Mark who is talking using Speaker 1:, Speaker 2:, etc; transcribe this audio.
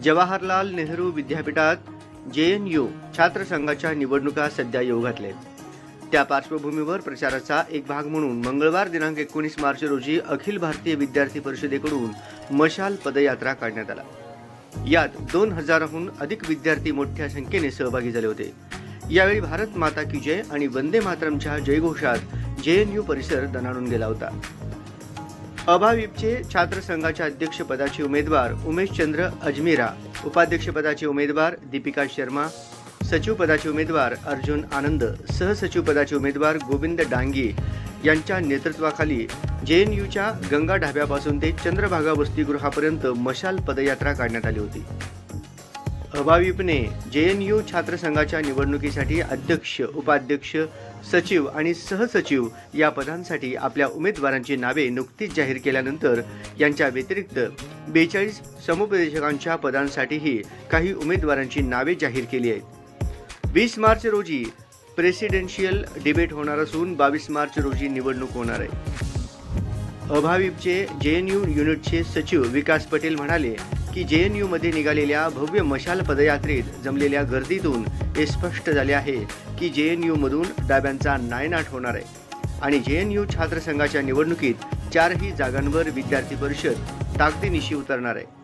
Speaker 1: जवाहरलाल नेहरू विद्यापीठात जे N you छात्र संघाच्या निवडणुका सध्या येऊ घातलेत. त्या पार्श्वभूमीवर प्रचाराचा एक भाग म्हणून मंगळवार दिनांक एकोणीस मार्च रोजी अखिल भारतीय विद्यार्थी परिषदेकडून मशाल पदयात्रा काढण्यात आला. यात दोन हजाराहून अधिक विद्यार्थी मोठ्या संख्येने सहभागी झाले होते. यावेळी भारत माता की जय आणि वंदे मातरमच्या जयघोषात जे एन यू परिसर दणाणून गेला होता. अभाविपचे छात्र संघाच्या अध्यक्षपदाचे उमेदवार उमेशचंद्र अजमेरा उपाध्यक्षपदाचे उमेदवार दीपिका शर्मा सचिवपदाचे उमेदवार अर्जुन आनंद सहसचिवपदाचे उमेदवार गोविंद डांगे यांच्या नेतृत्वाखाली जे एन यूच्या गंगा ढाब्यापासून ते चंद्रभागा वसतिगृहापर्यंत मशाल पदयात्रा काढण्यात आली होती. अभाविपने जे एन यू छात्रसंघाच्या निवडणुकीसाठी अध्यक्ष उपाध्यक्ष सचिव आणि सहसचिव या पदांसाठी आपल्या उमेदवारांची नावे नुकतीच जाहीर केल्यानंतर यांच्या व्यतिरिक्त बेचाळीस समुपदेशकांच्या पदांसाठीही काही उमेदवारांची नावे जाहीर केली आहेत. वीस मार्च रोजी प्रेसिडेन्शियल डिबेट होणार असून बावीस मार्च रोजी निवडणूक होणार आहे. अभाविपचे जे एन यू युनिटचे सचिव विकास पटेल म्हणाले की जे एन यूमध्ये निघालेल्या भव्य मशाल पदयात्रेत जमलेल्या गर्दीतून हे स्पष्ट झाले आहे की जे एन यूमधून डाब्यांचा नायनाट होणार आहे. आणि जे एन यू छात्रसंघाच्या निवडणुकीत चारही जागांवर विद्यार्थी परिषद ताकदीनिशी उतरणार आहे.